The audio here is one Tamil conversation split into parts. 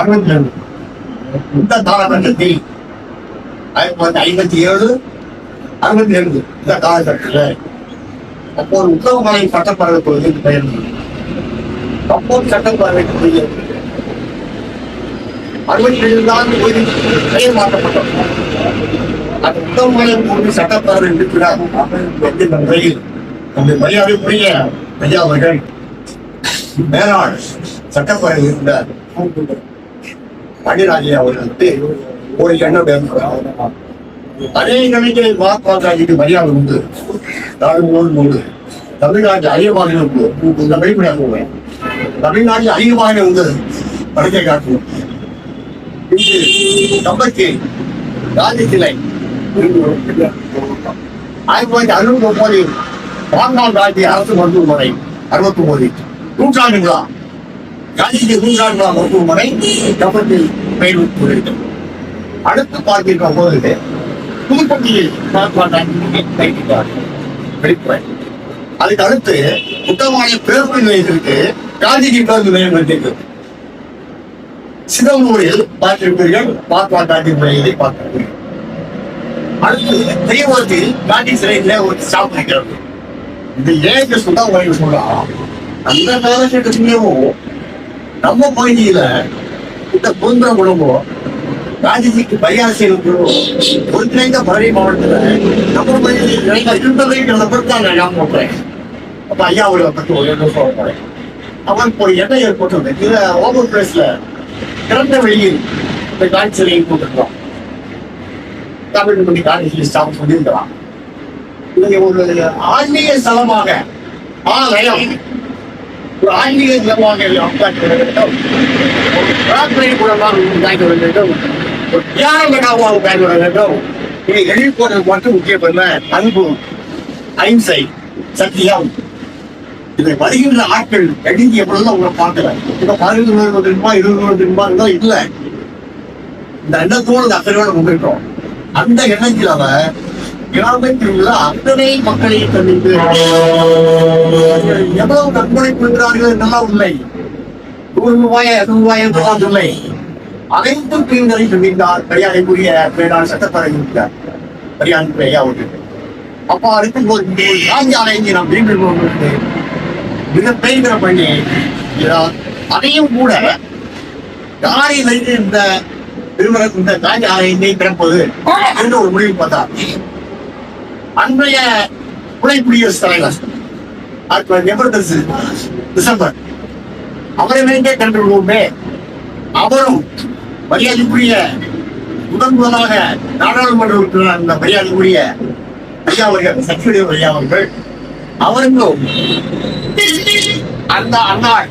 அறுபத்தி ரெண்டு இந்த காலகட்டத்தில் ஆயிரத்தி தொள்ளாயிரத்தி ஐம்பத்தி ஏழு அறுபத்தி ரெண்டு இந்த காலகட்டத்தில் அப்போது உத்தவமலை சட்டப்பேரவை தொகுதிக்கு பெயர் அப்போது சட்டப்பேரவை தொகுதி அறுபத்தி ரெண்டு தான் தொகுதி பெயர் மாற்றப்பட்டது அந்த உத்தவமலை தொகுதி சட்டப்பேரவை இருக்கிறார் என்கின்ற முறையில் நம்முடைய மரியாதைக்குரிய ஐயா அவர்கள் மேலாள் சட்டப்பேரவை இருந்தார் பண்டிராஜி அவர்களுக்கு ஒரு எண்ணம் ஏற்படும் அதே நிலையில் மகாத்மா காந்திக்கு மரியாதை உண்டு. நாடு உண்டு தமிழ்நாட்டு அதிகமாக உண்டு. இந்த வெளிப்படையாக சொல்றேன். தமிழ்நாட்டில் அதிகமாக உண்டு. படுக்கை காட்டும் இன்று நம்பருக்கு காந்தி சிலை ஆயிரத்தி தொள்ளாயிரத்தி அறுபத்தி ஒன்பதில் மகாத்மா காந்தி அரசு மருத்துவமனை அறுபத்தி ஒன்பது நூற்றாண்டுங்களா? காந்திஜி நூற்றாண்டு மருத்துவமனை கப்பத்தில் பெயர் வைத்துள்ளது. அடுத்து பார்க்கின்ற போது புதுப்பட்டியில் வெளிப்படை அதுக்கு அடுத்து குற்றவாளி பேருந்து நிலையத்திற்கு காந்திஜி பேருந்து நிலையம் வைத்திருக்கிறது சிதம்பூரில் பார்த்திருப்பீர்கள் மகாத்மா காந்தி நிலையத்தை பார்த்திருப்பீர்கள். அடுத்து தெய்வத்தில் காந்தி சிலையில ஒரு ஸ்டாப் இருக்கிறது. இது ஏன் சொன்னா உங்களுக்கு சொல்லலாம் அந்த காலகட்டத்திலேயும் நம்ம பகுதியில இந்த சுதந்திர குடும்பம் காந்திஜிக்கு பரிகாரம் செய்யணும் ஒருங்கிணைந்த பழனி மாவட்டத்துல நம்ம பகுதியில் நிறைய இருந்ததை நான் தான் நான் போட்டேன் அப்ப ஐயா அவர்களை பற்றி ஒரு என்ன சொல்ல போறேன். அவன் ஒரு எண்ணம் ஏற்பட்டது இதுல ஓபன் பிளேஸ்ல திறந்த வெளியில் இந்த காய்ச்சலையும் சிலையை போட்டிருக்கோம் தமிழ் மொழி காலேஜில் ஸ்டாஃப் சொல்லியிருக்கலாம் இதை ஒரு ஆன்மீக ஸ்தலமாக ஆலயம் ஒரு ஆன்மீக ஸ்தலமாக உண்டாக்கி வேண்டும். பிரார்த்தனை வேண்டும். ஒரு தியான மடாவாக உண்டாக்கி வேண்டும். இதை மட்டும் முக்கியப்படல அன்பு அஹிம்சை சத்தியம். இதை வருகின்ற ஆட்கள் எழுதி எப்பொழுதும் உங்களை பார்க்கல இப்ப பதினஞ்சு நூறு திரும்ப இருபது நூறு திரும்ப இல்ல. இந்த எண்ணத்தோடு அக்கறையோடு அந்த எண்ணத்தில் அவர் கிராமத்தில் உள்ள அத்தனை மக்களை சந்தித்து எவ்வளவு நன்கொடை கொடுக்கிறார்கள் என்றெல்லாம் உண்மை நூறு ரூபாய் ரூபாய் என்றெல்லாம் இல்லை. அனைத்தும் பிரிவுகளை சந்தித்தார் பெரியாரைக்குரிய பேரான சட்டப்பேரவை இருக்கிறார் பெரியாருக்கு ஒன்று அப்போ அடுத்து போது நாம் மீண்டும் மிக பண்ணி அதையும் கூட யாரை வைத்து இந்த திருமண இந்த காஞ்சி ஆலயத்தை திறப்பது என்று ஒரு முடிவு பார்த்தார். அன்றைய துணை குடியரசுத் தலைவர் டிசம்பர். அவரை வைத்தே கண்டுள்ளோமே அவரும் மரியாதைக்குரிய முதன் முதலாக நாடாளுமன்ற உறுப்பினர் அந்த மரியாதைக்குரிய ஐயா அவர்கள் சக்தியுடைய ஐயா அவர்கள் அவருக்கும் அந்த அன்னாள்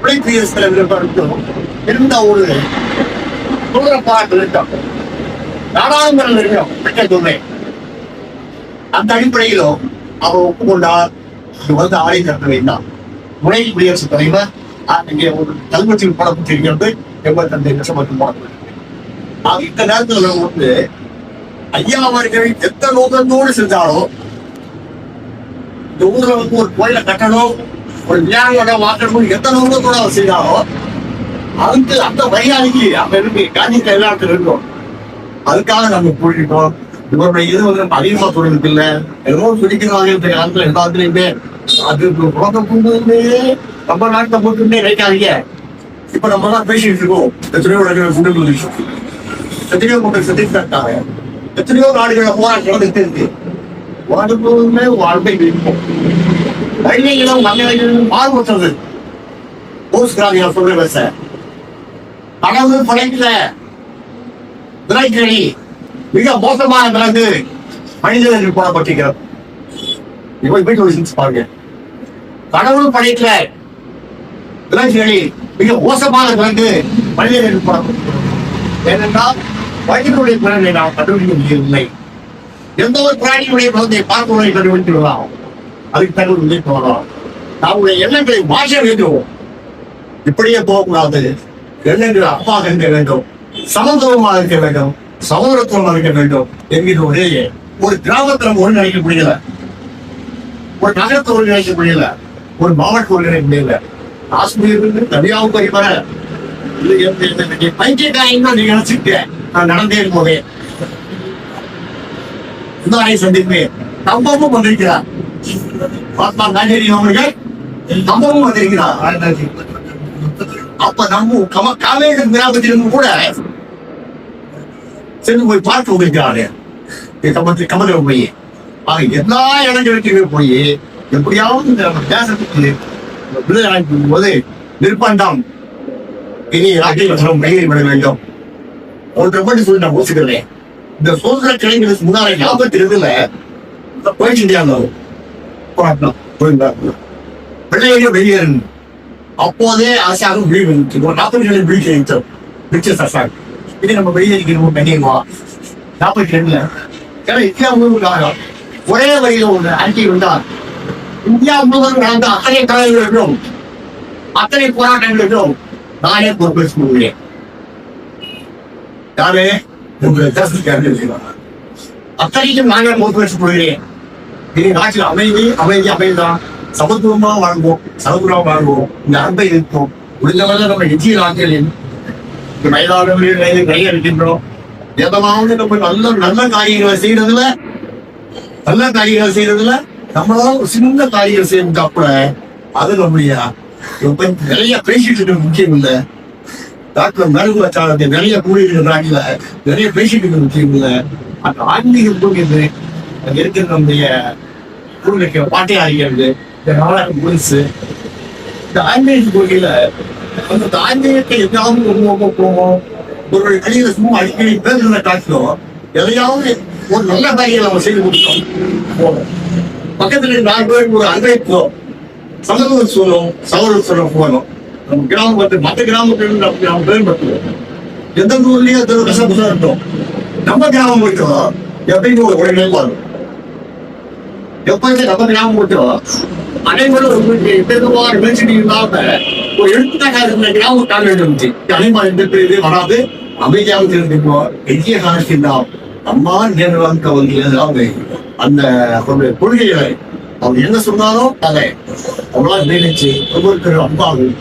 துணை குடியரசுத் தலைவருக்கும் இருந்த ஒரு தூரப்பாட்டு நிறுத்தம். நாடாளுமன்ற நிறுவனம் திட்டத்துமே அந்த அடிப்படையிலும் அவர் ஒப்புக்கொண்டார். இது வந்து ஆலை திறக்க வேண்டாம் முறை குடியரசுத் தலைவர் ஆஹ், ஒரு கல்வெட்டில் போடப்பட்டிருக்கிறது எண்பத்தி ரெண்டு லட்சம் மட்டும் போடப்பட்டிருக்கு ஆக இந்த நேரத்தில் வந்து ஐயா அவர்கள் எந்த நோக்கத்தோடு செஞ்சாலும் இந்த ஊர்ல வந்து ஒரு கோயில கட்டணும் ஒரு வியாபார வாக்கணும் எந்த நோக்கத்தோட அவர் செய்தாலும் அதுக்கு அந்த மரியாதைக்கு அப்ப இருக்கு காஞ்சி எல்லாத்துக்கும் இருக்கும் அதுக்காக நம்ம போயிட்டோம் இவருடைய இது வந்து அதிகமா சொல்றதுக்கு இல்ல. ஏதோ பிடிக்கிறாங்க இந்த காலத்துல எல்லாத்துலயுமே. அது புழக்கம் போகும்போது நம்ம நாட்டை போட்டுன்னே நினைக்காதீங்க. இப்ப நம்ம தான் பேசிட்டு இருக்கோம். எத்தனையோ இடங்கள் சுண்டல் எத்தனையோ மக்கள் செத்துட்டாங்க எத்தனையோ நாடுகளை போராட்டம் நடந்துட்டு இருக்கு. வாழ்வுமே வாழ்க்கை இருக்கும் தைரியங்களும் நன்மைகளும் மாறுபட்டது போஸ்கிறாங்க சொல்ற பேச. கடவுள் படைக்கல. விலைக்கடி மிக மோசமான விலங்கு மனிதர்கள் போடப்பட்டிருக்கிறது. இப்போ வீட்டு ஒரு சிக்ஸ் பாருங்க. கடவுள் படைத்த விலங்குகளில் மிக மோசமான விலங்கு மனிதர்கள் போடப்பட்டிருக்கிறது. ஏனென்றால் மனிதனுடைய பிறனை நாம் கண்டுபிடிக்க முடியவில்லை. எந்த ஒரு பிராணியுடைய பிறந்தை பார்ப்பவரை கண்டுபிடித்து விடலாம். அதுக்கு தகவல் உழைப்பு வரலாம் நம்முடைய எண்ணங்களை மாற்ற வேண்டும். இப்படியே போகக்கூடாது. எண்ணங்கள் அப்பாக இருக்க வேண்டும். சமத்துவமாக இருக்க வேண்டும். சகோதரத்துவம் இருக்க வேண்டும் என்கிற ஒரே ஒரு கிராமத்துல ஒருங்கிணைக்க முடியல. ஒரு நகரத்தை ஒருங்கிணைக்க முடியல. ஒரு மாவட்டம் ஒருங்கிணைக்க முடியல. காஷ்மீர் கன்னியாகுமரி வர. இது எப்படி இருந்தது? பைத்தியக்காரன் தான் நீ நினைச்சுக்க நான் நடந்தே போவேன் இந்த சந்திப்பேன் சம்பவமும் வந்திருக்கிறார். மகாத்மா காந்தி அவர்கள் சம்பவமும் வந்திருக்கிறார். அப்ப நம்ம கம காவேரி கிராமத்திலிருந்து கூட சென்று போய் பார்க்க வந்திருக்கிறாரு கமத்து கமல உண்மையே ஆக எல்லா இடங்களுக்குமே போய் எப்படியாவது இந்த தேசத்துக்கு விடுதலை போது நிர்பந்தம். இனி ராஜ்யம் கையில் வேண்டும். ஒன்றை மட்டும் சொல்லி நான் யோசிக்கிறேன். இந்த சுதந்திர கலைஞருக்கு முன்னாடி ஞாபகத்து இருந்துல போயிட்டு இந்தியாங்க போராட்டம் போயிருந்தாங்க பிள்ளைகளும் வெளியேறணும் அப்போதே அரசாங்கம் முடிவு நாற்பது நாற்பத்தி விழிச்சு பிரிட்டிஷ் பிரிட்டிஷ் அரசாங்கம் இது நம்ம வெளியேறிக்கணும் கண்ணியமா நாற்பத்தி ரெண்டுல. ஏன்னா இந்தியா முழுவதும் ஒரே வழியில ஒரு அறிக்கை வந்தார். இந்தியா முழுவதும் நடந்த அத்தனை கலைஞர்களும் அத்தனை போராட்டங்களிலும் நானே பொறுப்பேற்று கொள்கிறேன். யாரே அத்தனைக்கும் நானே பொறுப்பேற்றுக் கொள்கிறேன். இது நாட்டில் அமைதி அமைதி அமைதிதான். சமத்துவமா வாழ்வோம் சமத்துவமா வாழ்வோம். இந்த அன்பை இருக்கும் முடிந்தவரை நம்ம எஞ்சிய நாட்களில் வயதானவர்கள் கையை இருக்கின்றோம் எதனாவது நம்ம நல்ல நல்ல காரியங்களை செய்யறதுல நல்ல காரியங்கள் செய்யறதுல நம்மளால ஒரு சின்ன காரியங்கள் செய்யறதுக்கு கூட அது நம்முடைய இப்ப நிறைய பேசிட்டு இருக்க முக்கியம் இல்ல. டாக்டர் மருத்துவ சாலத்தை நிறைய கூறியிருக்கிறாங்க நிறைய பேசிட்டு இருக்க முக்கியம் இல்ல. அந்த ஆன்மீகம் தூங்கியது அங்க இருக்கிற நம்முடைய ஊருக்கு பாட்டையாகிறது இந்த நாடகம் புதுசு இந்த ஆன்மீக கோயில அந்த ஆன்மீகத்தை எதாவது உருவாக்க போவோம் ஒரு கையில சும்மா அடிக்கடி பேசுறத காட்டிலும் எதையாவது ஒரு நல்ல காரியம் நம்ம செய்து கொடுத்தோம் போவோம் பக்கத்துல நாலு பேருக்கு ஒரு அன்பை போ சமூக சொல்லும் சௌர சொல்ல போகணும் நம்ம கிராமத்து மற்ற கிராமத்துல நம்ம நம்ம பயன்படுத்துவோம் எந்த ஊர்லயும் எந்த கசப்புதான் இருக்கோம் நம்ம கிராமம் மட்டும் எப்படின்னு ஒரு உடனே வரும் எப்பயுமே நம்ம கிராமம் மட்டும் அனைவரும் உங்களுக்கு பெருமாறு பேசிட்டு இல்லாம ஒரு எழுத்துக்காக இருந்தீங்கன்னா ஒரு காலம் இருந்துச்சு அனைவரும் எந்த பேரு வராது. அமைதியாக இருந்திருப்போம் பெரிய காலத்தில் தான் அம்மா நேரம் கவலை அந்த ஒரு கொள்கைகளை அவர் என்ன சொன்னாலும் அதை அவங்களால நினைச்சு ஒவ்வொருத்தர் அம்பாவும்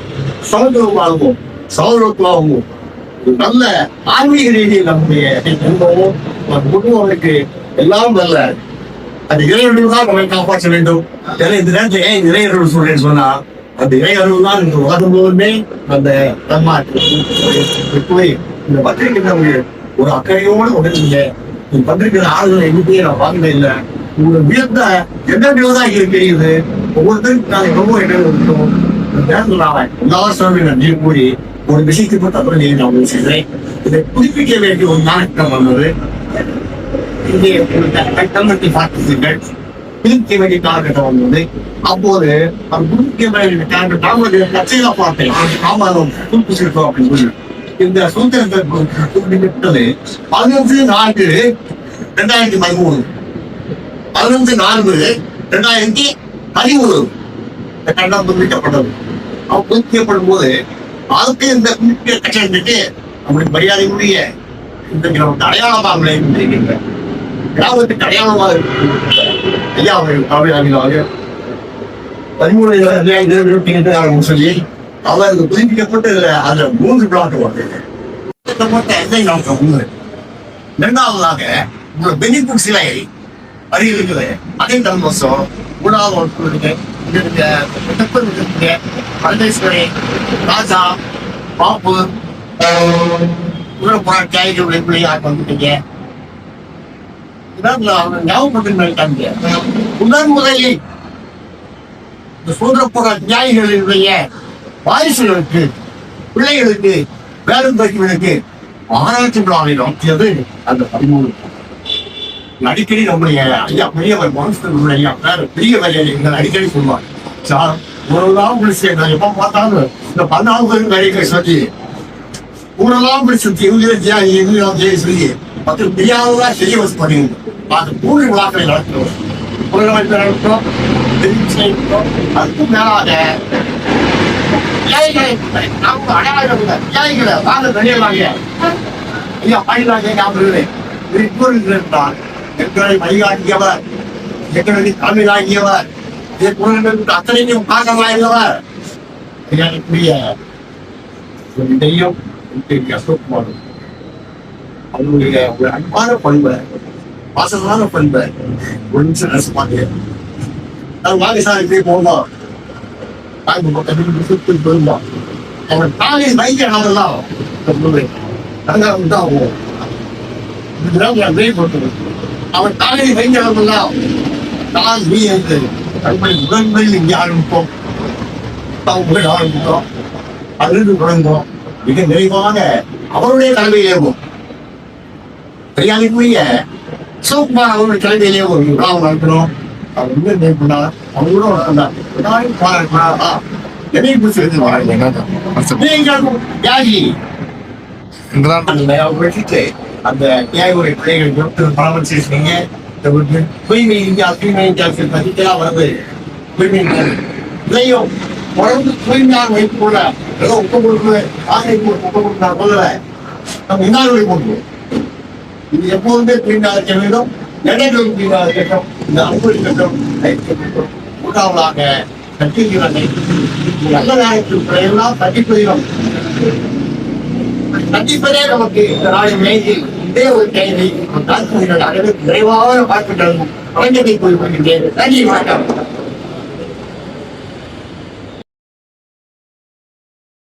சமத்துவமாகவும் சௌரவமாகவும் நல்ல ஆன்மீக ரீதியில் நம்முடைய குடும்பமும் நம் குடும்பங்களுக்கு எல்லாம் நல்ல அந்த இறைவர்கள் தான் நம்மை காப்பாற்ற வேண்டும். ஏன்னா இந்த நேரத்தில் ஏன் இறையர்கள் சொல்றேன்னு சொன்னா அந்த இறையர்கள் தான் இந்த உலகம் முழுவதுமே அந்த தன்மாற்றம் போய் இந்த பத்திரிகை ஒரு அக்கறையோடு உடனீங்க இந்த பத்திரிகை ஆளுநர் எண்ணிக்கையை நான் வாங்கினது இல்லை. உங்களை உயர்ந்த என்ன தான் இருக்கு தெரியுது. ஒவ்வொருத்தருக்கு நாங்கள் ரொம்ப இடம் இருக்கோம் இந்த எல்லா சொல்றேன் நீர் கூறி ஒரு விஷயத்தை பற்றி அப்புறம் நான் உங்களுக்கு செய்கிறேன். இதை புதுப்பிக்க வேண்டிய ஒரு நாட்டம் வந்தது. இங்கே கட்டமைத்து பார்த்துங்கள் புதுப்பிக்க வேண்டிய காலகட்டம் வந்தது அப்போது அந்த புது வேண்டிய காலகட்டம் தாமரை கட்சியில பார்த்தேன் ஆமாம் புதுப்பிச்சிருக்கோம் அப்படின்னு சொல்லி இந்த சுதந்திரத்தை பதினஞ்சு நான்கு ரெண்டாயிரத்தி பதிமூணு. பதினஞ்சு நான்கு ரெண்டாயிரத்தி பதிமூணு. இந்த கண்டம் புதுப்பிக்கப்பட்டது. அவன் புதுப்பிக்கப்படும் போது அதுக்கு இந்த புதுப்பிக்க கட்சி அவங்களுக்கு மரியாதைக்குரிய இந்த அடையாளமாக விளைவிக்கின்ற கிராமத்துக்கு அடையாளமாக இருக்கு ஐயா அவர்கள் காவிராக பதிமூணு சொல்லி அவர் புதுப்பிக்கப்பட்டு இதுல அதுல மூன்று பிளாட் ஒன்று இரண்டாவதாக உங்க பெனிஃபிட் சிலை அருகில் இருக்குது அதே தர்மசம் மூணாவது ஒன்று இருக்கு. இங்க இருக்க. தெப்பல் இருக்கு பரதேஸ்வரி ராஜா பாப்பு உள்ள தியாகிகள் விளைவுகளை வந்துட்டீங்க இதான் அவங்க முதன் முதலில் இந்த சுதந்திர போராட்ட வாரிசுகளுக்கு பிள்ளைகளுக்கு பேரும் பேச்சுகளுக்கு ஆராய்ச்சி விழாவை நடத்தியது அந்த பதிமூணு அடிக்கடி நம்முடைய ஐயா பெரியவர் மனசுடைய ஐயா பேர் பெரிய வேலையை எங்கள் அடிக்கடி சொல்லுவார் சார் ஒரு நாள் பிடிச்சி நான் எப்ப பார்த்தாலும் இந்த பதினாலு பேரும் சொல்லி ஊரெல்லாம் பிடிச்சி இவங்க ஜெய சொல்லி பத்து தெரியாததா செய்ய வச்சு பண்ணிருந்தோம் அது மூன்று விழாக்களை நடத்துகிறோம் உலகமைப்பு நடத்துறோம் திருச்சி அதுக்கும் மேலாக தியாகிகளை நாம் அடையாளம் இல்லை. வாங்க வெளியலாங்க ஐயா பயிலாக ஞாபகம் கூறுகிறார் எங்களை வழிகாட்டியவர் எங்களுக்கு தமிழாகியவர் இதே குரலுக்கு அத்தனையும் பாகமாயிருந்தவர் ஐயா புரிய அவருடைய ஒரு அன்பான பண்பு பாசமான பண்பை. ஒரு நிமிஷம் நான் வாங்க சார் தாய் பக்கத்தில் சுற்றி போயிருந்தோம் அவன் தாயை வைக்கிறாங்கலாம் அதான் இதுதான் நான் வெளிப்படுத்துறது அவன் தாயை வைக்கிறாங்கலாம் தான் நீ என்று தன்னுடைய உடன்மையில் இங்கே ஆரம்பிப்போம். அவங்க ஆரம்பித்தோம் அழுது குழந்தோம் மிக நிறைவான அவருடைய தலைமையில் ஏறுவோம். சூப்பா அவங்க தலைமையிலே ஒரு விழாவை நடத்தினோம். அவர் வந்து என்ன பண்ணார் அவர் கூட வந்தார் எல்லாரும் அந்த தியாகியுடைய பிள்ளைகள் பராமரிச்சிருக்கீங்க தூய்மை இந்தியா தூய்மை இந்தியா பத்திக்கெல்லாம் வருது தூய்மை இதையும் தொடர்ந்து தூய்மையாக வைத்துக் கொள்ள ஏதோ உப்பு கொடுத்து ஆசை கொடுத்து உப்பு கொடுத்து நம்ம இன்னார்களை கொண்டு இது எப்போதுமே கிளீனாக இருக்க வேண்டும். எடைகள் கிளீனாக இருக்கட்டும். இந்த அன்பு இருக்கட்டும். மூன்றாவதாக கட்டிக்கிறதை நல்ல நேரத்தில் எல்லாம் கட்டிப்பதிலும் கண்டிப்பதே நமக்கு இந்த நாளின் மேல் இதே ஒரு கைதை தாக்குதல் அளவு விரைவாக பார்க்கின்றோம். போய் கொண்டிருக்கிறேன் நன்றி வணக்கம்.